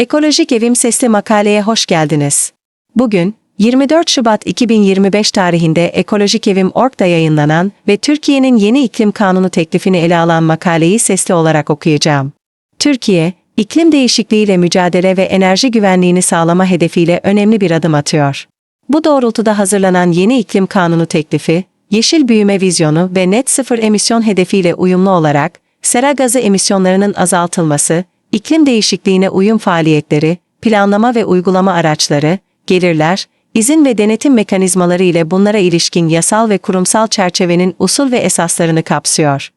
Ekolojik Evim Sesli makaleye hoş geldiniz. Bugün, 24 Şubat 2025 tarihinde Ekolojik Evim Org'da yayınlanan ve Türkiye'nin yeni iklim kanunu teklifini ele alan makaleyi sesli olarak okuyacağım. Türkiye, iklim değişikliğiyle mücadele ve enerji güvenliğini sağlama hedefiyle önemli bir adım atıyor. Bu doğrultuda hazırlanan yeni iklim kanunu teklifi, yeşil büyüme vizyonu ve net sıfır emisyon hedefiyle uyumlu olarak, sera gazı emisyonlarının azaltılması, iklim değişikliğine uyum faaliyetleri, planlama ve uygulama araçları, gelirler, izin ve denetim mekanizmaları ile bunlara ilişkin yasal ve kurumsal çerçevenin usul ve esaslarını kapsıyor.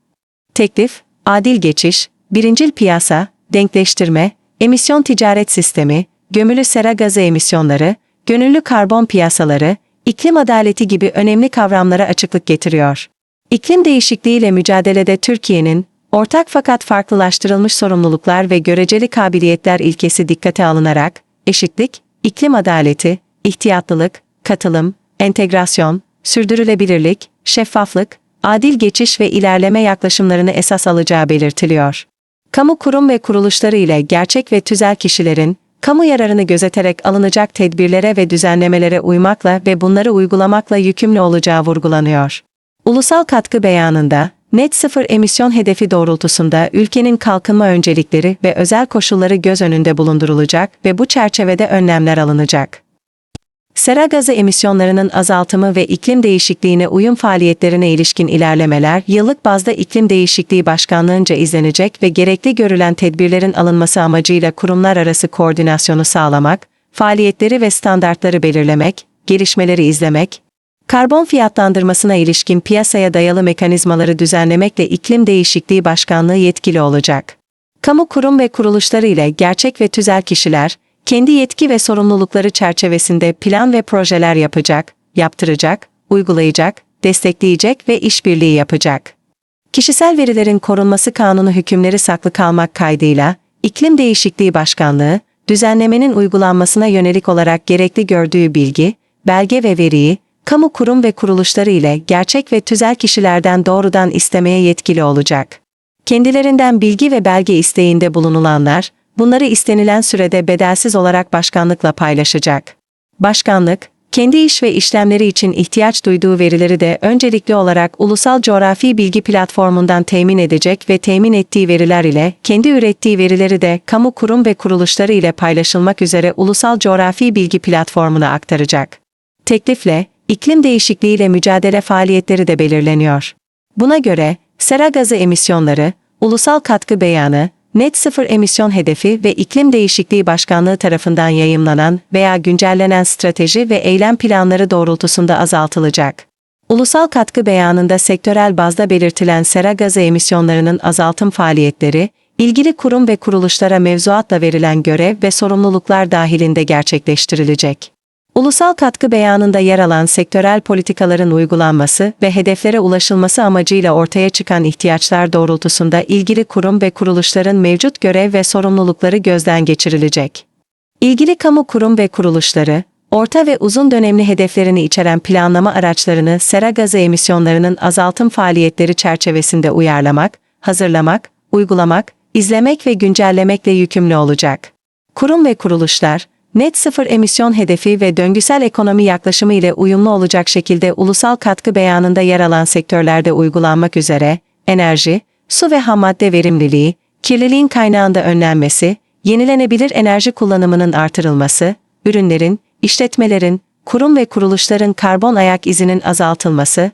Teklif, adil geçiş, birincil piyasa, denkleştirme, emisyon ticaret sistemi, gömülü sera gazı emisyonları, gönüllü karbon piyasaları, iklim adaleti gibi önemli kavramlara açıklık getiriyor. İklim değişikliğiyle mücadelede Türkiye'nin, ortak fakat farklılaştırılmış sorumluluklar ve göreceli kabiliyetler ilkesi dikkate alınarak, eşitlik, iklim adaleti, ihtiyatlılık, katılım, entegrasyon, sürdürülebilirlik, şeffaflık, adil geçiş ve ilerleme yaklaşımlarını esas alacağı belirtiliyor. Kamu kurum ve kuruluşları ile gerçek ve tüzel kişilerin, kamu yararını gözeterek alınacak tedbirlere ve düzenlemelere uymakla ve bunları uygulamakla yükümlü olacağı vurgulanıyor. Ulusal katkı beyanında, net sıfır emisyon hedefi doğrultusunda ülkenin kalkınma öncelikleri ve özel koşulları göz önünde bulundurulacak ve bu çerçevede önlemler alınacak. Sera gazı emisyonlarının azaltımı ve iklim değişikliğine uyum faaliyetlerine ilişkin ilerlemeler yıllık bazda iklim değişikliği başkanlığınca izlenecek ve gerekli görülen tedbirlerin alınması amacıyla kurumlar arası koordinasyonu sağlamak, faaliyetleri ve standartları belirlemek, gelişmeleri izlemek, karbon fiyatlandırmasına ilişkin piyasaya dayalı mekanizmaları düzenlemekle iklim değişikliği başkanlığı yetkili olacak. Kamu kurum ve kuruluşları ile gerçek ve tüzel kişiler, kendi yetki ve sorumlulukları çerçevesinde plan ve projeler yapacak, yaptıracak, uygulayacak, destekleyecek ve işbirliği yapacak. Kişisel verilerin korunması kanunu hükümleri saklı kalmak kaydıyla, İklim Değişikliği Başkanlığı, düzenlemenin uygulanmasına yönelik olarak gerekli gördüğü bilgi, belge ve veriyi, kamu kurum ve kuruluşları ile gerçek ve tüzel kişilerden doğrudan istemeye yetkili olacak. Kendilerinden bilgi ve belge isteğinde bulunulanlar, bunları istenilen sürede bedelsiz olarak başkanlıkla paylaşacak. Başkanlık, kendi iş ve işlemleri için ihtiyaç duyduğu verileri de öncelikli olarak Ulusal Coğrafi Bilgi Platformundan temin edecek ve temin ettiği veriler ile kendi ürettiği verileri de kamu kurum ve kuruluşları ile paylaşılmak üzere Ulusal Coğrafi Bilgi Platformuna aktaracak. Teklifle, iklim değişikliğiyle mücadele faaliyetleri de belirleniyor. Buna göre, sera gazı emisyonları, ulusal katkı beyanı, net sıfır emisyon hedefi ve iklim değişikliği başkanlığı tarafından yayımlanan veya güncellenen strateji ve eylem planları doğrultusunda azaltılacak. Ulusal katkı beyanında sektörel bazda belirtilen sera gazı emisyonlarının azaltım faaliyetleri, ilgili kurum ve kuruluşlara mevzuatla verilen görev ve sorumluluklar dahilinde gerçekleştirilecek. Ulusal katkı beyanında yer alan sektörel politikaların uygulanması ve hedeflere ulaşılması amacıyla ortaya çıkan ihtiyaçlar doğrultusunda ilgili kurum ve kuruluşların mevcut görev ve sorumlulukları gözden geçirilecek. İlgili kamu kurum ve kuruluşları, orta ve uzun dönemli hedeflerini içeren planlama araçlarını sera gazı emisyonlarının azaltım faaliyetleri çerçevesinde uyarlamak, hazırlamak, uygulamak, izlemek ve güncellemekle yükümlü olacak. Kurum ve kuruluşlar, net sıfır emisyon hedefi ve döngüsel ekonomi yaklaşımı ile uyumlu olacak şekilde ulusal katkı beyanında yer alan sektörlerde uygulanmak üzere, enerji, su ve hammadde verimliliği, kirliliğin kaynağında önlenmesi, yenilenebilir enerji kullanımının artırılması, ürünlerin, işletmelerin, kurum ve kuruluşların karbon ayak izinin azaltılması,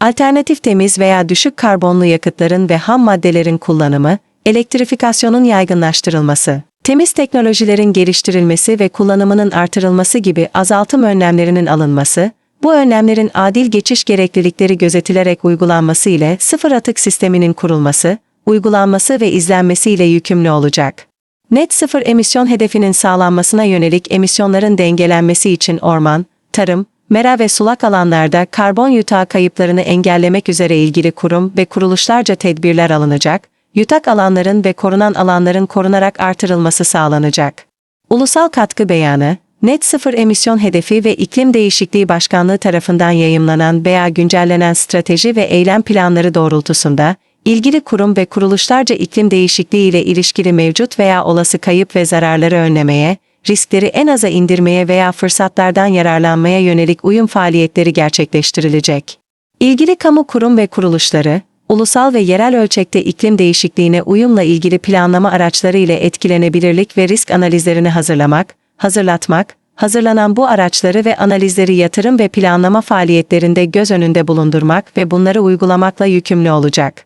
alternatif temiz veya düşük karbonlu yakıtların ve ham maddelerin kullanımı, elektrifikasyonun yaygınlaştırılması temiz teknolojilerin geliştirilmesi ve kullanımının artırılması gibi azaltım önlemlerinin alınması, bu önlemlerin adil geçiş gereklilikleri gözetilerek uygulanması ile sıfır atık sisteminin kurulması, uygulanması ve izlenmesi ile yükümlü olacak. Net sıfır emisyon hedefinin sağlanmasına yönelik emisyonların dengelenmesi için orman, tarım, mera ve sulak alanlarda karbon yutağı kayıplarını engellemek üzere ilgili kurum ve kuruluşlarca tedbirler alınacak, yutak alanların ve korunan alanların korunarak artırılması sağlanacak. Ulusal katkı beyanı, net sıfır emisyon hedefi ve iklim değişikliği başkanlığı tarafından yayımlanan veya güncellenen strateji ve eylem planları doğrultusunda, ilgili kurum ve kuruluşlarca iklim değişikliği ile ilişkili mevcut veya olası kayıp ve zararları önlemeye, riskleri en aza indirmeye veya fırsatlardan yararlanmaya yönelik uyum faaliyetleri gerçekleştirilecek. İlgili kamu kurum ve kuruluşları, ulusal ve yerel ölçekte iklim değişikliğine uyumla ilgili planlama araçları ile etkilenebilirlik ve risk analizlerini hazırlamak, hazırlatmak, hazırlanan bu araçları ve analizleri yatırım ve planlama faaliyetlerinde göz önünde bulundurmak ve bunları uygulamakla yükümlü olacak.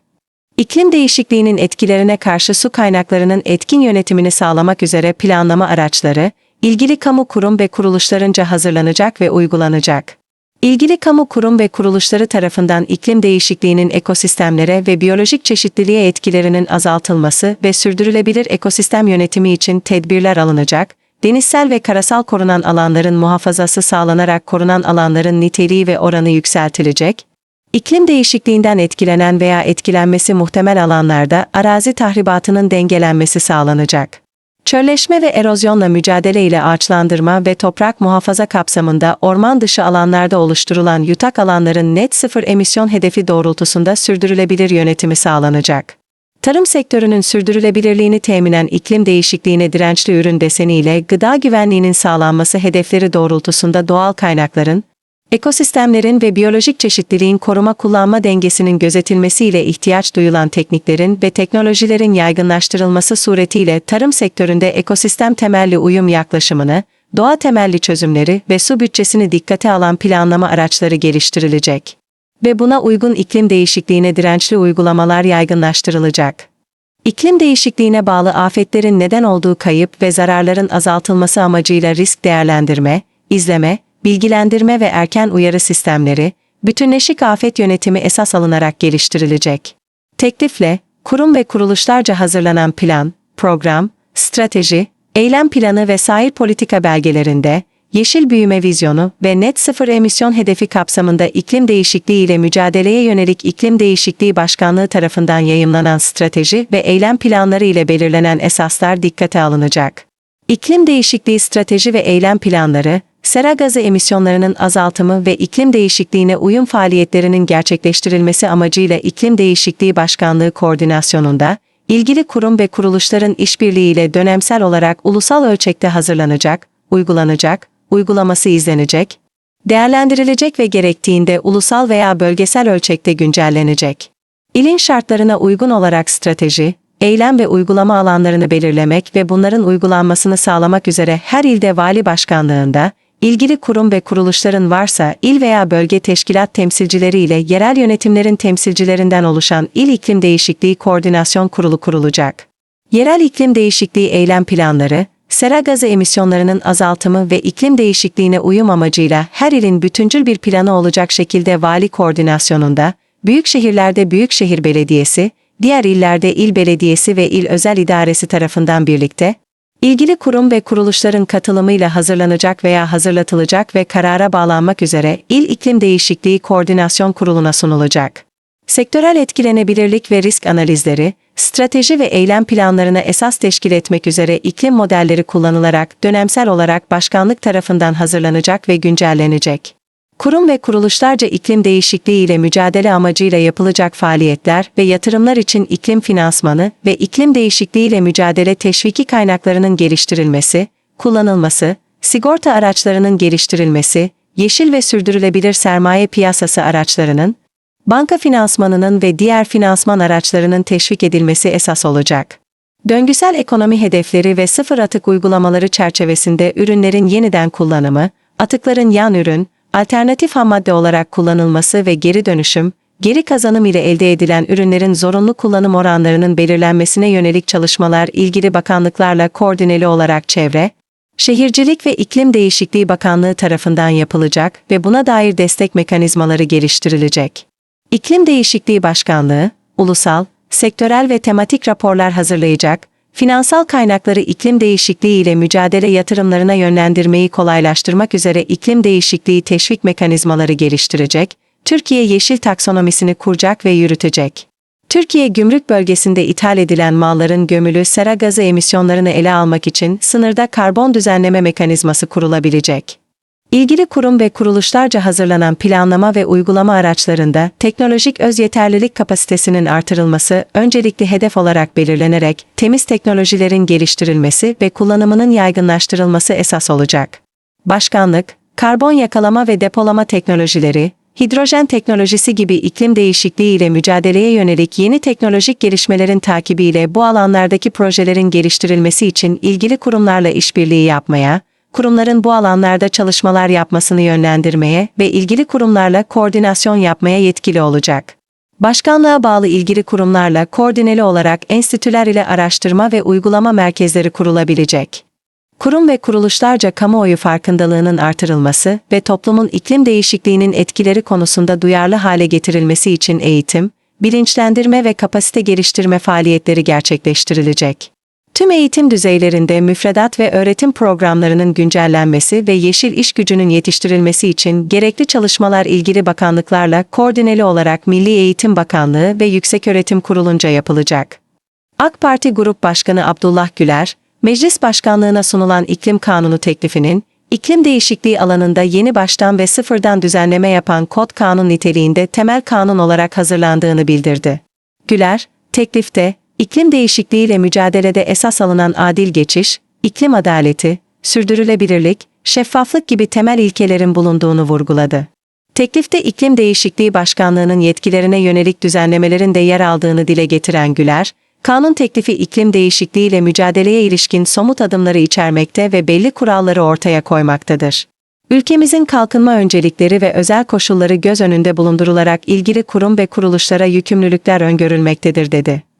İklim değişikliğinin etkilerine karşı su kaynaklarının etkin yönetimini sağlamak üzere planlama araçları, ilgili kamu kurum ve kuruluşlarınca hazırlanacak ve uygulanacak. İlgili kamu kurum ve kuruluşları tarafından iklim değişikliğinin ekosistemlere ve biyolojik çeşitliliğe etkilerinin azaltılması ve sürdürülebilir ekosistem yönetimi için tedbirler alınacak, denizsel ve karasal korunan alanların muhafazası sağlanarak korunan alanların niteliği ve oranı yükseltilecek, İklim değişikliğinden etkilenen veya etkilenmesi muhtemel alanlarda arazi tahribatının dengelenmesi sağlanacak. Çölleşme ve erozyonla mücadele ile ağaçlandırma ve toprak muhafaza kapsamında orman dışı alanlarda oluşturulan yutak alanların net sıfır emisyon hedefi doğrultusunda sürdürülebilir yönetimi sağlanacak. Tarım sektörünün sürdürülebilirliğini teminen iklim değişikliğine dirençli ürün deseniyle gıda güvenliğinin sağlanması hedefleri doğrultusunda doğal kaynakların, ekosistemlerin ve biyolojik çeşitliliğin koruma kullanma dengesinin gözetilmesiyle ihtiyaç duyulan tekniklerin ve teknolojilerin yaygınlaştırılması suretiyle tarım sektöründe ekosistem temelli uyum yaklaşımını, doğa temelli çözümleri ve su bütçesini dikkate alan planlama araçları geliştirilecek. Ve buna uygun iklim değişikliğine dirençli uygulamalar yaygınlaştırılacak. İklim değişikliğine bağlı afetlerin neden olduğu kayıp ve zararların azaltılması amacıyla risk değerlendirme, izleme, bilgilendirme ve erken uyarı sistemleri, bütünleşik afet yönetimi esas alınarak geliştirilecek. Teklifle, kurum ve kuruluşlarca hazırlanan plan, program, strateji, eylem planı ve sair politika belgelerinde, yeşil büyüme vizyonu ve net sıfır emisyon hedefi kapsamında iklim değişikliği ile mücadeleye yönelik iklim değişikliği başkanlığı tarafından yayımlanan strateji ve eylem planları ile belirlenen esaslar dikkate alınacak. İklim değişikliği strateji ve eylem planları, sera gazı emisyonlarının azaltımı ve iklim değişikliğine uyum faaliyetlerinin gerçekleştirilmesi amacıyla İklim Değişikliği Başkanlığı koordinasyonunda, ilgili kurum ve kuruluşların işbirliğiyle dönemsel olarak ulusal ölçekte hazırlanacak, uygulanacak, uygulaması izlenecek, değerlendirilecek ve gerektiğinde ulusal veya bölgesel ölçekte güncellenecek. İlin şartlarına uygun olarak strateji, eylem ve uygulama alanlarını belirlemek ve bunların uygulanmasını sağlamak üzere her ilde vali başkanlığında, ilgili kurum ve kuruluşların varsa il veya bölge teşkilat temsilcileri ile yerel yönetimlerin temsilcilerinden oluşan İl İklim Değişikliği Koordinasyon Kurulu kurulacak. Yerel iklim değişikliği eylem planları, sera gazı emisyonlarının azaltımı ve iklim değişikliğine uyum amacıyla her ilin bütüncül bir planı olacak şekilde vali koordinasyonunda, büyük şehirlerde Büyükşehir Belediyesi, diğer illerde il belediyesi ve il özel idaresi tarafından birlikte, ilgili kurum ve kuruluşların katılımıyla hazırlanacak veya hazırlatılacak ve karara bağlanmak üzere İl İklim Değişikliği Koordinasyon Kurulu'na sunulacak. Sektörel etkilenebilirlik ve risk analizleri, strateji ve eylem planlarına esas teşkil etmek üzere iklim modelleri kullanılarak dönemsel olarak başkanlık tarafından hazırlanacak ve güncellenecek. Kurum ve kuruluşlarca iklim değişikliği ile mücadele amacıyla yapılacak faaliyetler ve yatırımlar için iklim finansmanı ve iklim değişikliği ile mücadele teşviki kaynaklarının geliştirilmesi, kullanılması, sigorta araçlarının geliştirilmesi, yeşil ve sürdürülebilir sermaye piyasası araçlarının, banka finansmanının ve diğer finansman araçlarının teşvik edilmesi esas olacak. Döngüsel ekonomi hedefleri ve sıfır atık uygulamaları çerçevesinde ürünlerin yeniden kullanımı, atıkların yan ürün, alternatif hammadde olarak kullanılması ve geri dönüşüm, geri kazanım ile elde edilen ürünlerin zorunlu kullanım oranlarının belirlenmesine yönelik çalışmalar ilgili bakanlıklarla koordineli olarak çevre, Şehircilik ve İklim Değişikliği Bakanlığı tarafından yapılacak ve buna dair destek mekanizmaları geliştirilecek. İklim Değişikliği Başkanlığı, ulusal, sektörel ve tematik raporlar hazırlayacak, finansal kaynakları iklim değişikliği ile mücadele yatırımlarına yönlendirmeyi kolaylaştırmak üzere iklim değişikliği teşvik mekanizmaları geliştirecek, Türkiye yeşil taksonomisini kuracak ve yürütecek. Türkiye gümrük bölgesinde ithal edilen malların gömülü sera gazı emisyonlarını ele almak için sınırda karbon düzenleme mekanizması kurulabilecek. İlgili kurum ve kuruluşlarca hazırlanan planlama ve uygulama araçlarında teknolojik öz yeterlilik kapasitesinin artırılması öncelikli hedef olarak belirlenerek temiz teknolojilerin geliştirilmesi ve kullanımının yaygınlaştırılması esas olacak. Başkanlık, karbon yakalama ve depolama teknolojileri, hidrojen teknolojisi gibi iklim değişikliği ile mücadeleye yönelik yeni teknolojik gelişmelerin takibiyle bu alanlardaki projelerin geliştirilmesi için ilgili kurumlarla işbirliği yapmaya, kurumların bu alanlarda çalışmalar yapmasını yönlendirmeye ve ilgili kurumlarla koordinasyon yapmaya yetkili olacak. Başkanlığa bağlı ilgili kurumlarla koordineli olarak enstitüler ile araştırma ve uygulama merkezleri kurulabilecek. Kurum ve kuruluşlarca kamuoyu farkındalığının artırılması ve toplumun iklim değişikliğinin etkileri konusunda duyarlı hale getirilmesi için eğitim, bilinçlendirme ve kapasite geliştirme faaliyetleri gerçekleştirilecek. Tüm eğitim düzeylerinde müfredat ve öğretim programlarının güncellenmesi ve yeşil iş gücünün yetiştirilmesi için gerekli çalışmalar ilgili bakanlıklarla koordineli olarak Milli Eğitim Bakanlığı ve Yükseköğretim Kurulunca yapılacak. AK Parti Grup Başkanı Abdullah Güler, Meclis Başkanlığına sunulan iklim kanunu teklifinin, iklim değişikliği alanında yeni baştan ve sıfırdan düzenleme yapan kod kanun niteliğinde temel kanun olarak hazırlandığını bildirdi. Güler, teklifte, iklim değişikliğiyle mücadelede esas alınan adil geçiş, iklim adaleti, sürdürülebilirlik, şeffaflık gibi temel ilkelerin bulunduğunu vurguladı. Teklifte iklim değişikliği başkanlığının yetkilerine yönelik düzenlemelerin de yer aldığını dile getiren Güler, kanun teklifi iklim değişikliğiyle mücadeleye ilişkin somut adımları içermekte ve belli kuralları ortaya koymaktadır. Ülkemizin kalkınma öncelikleri ve özel koşulları göz önünde bulundurularak ilgili kurum ve kuruluşlara yükümlülükler öngörülmektedir dedi.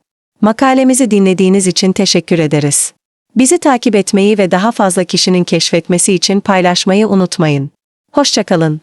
Makalemizi dinlediğiniz için teşekkür ederiz. Bizi takip etmeyi ve daha fazla kişinin keşfetmesi için paylaşmayı unutmayın. Hoşçakalın.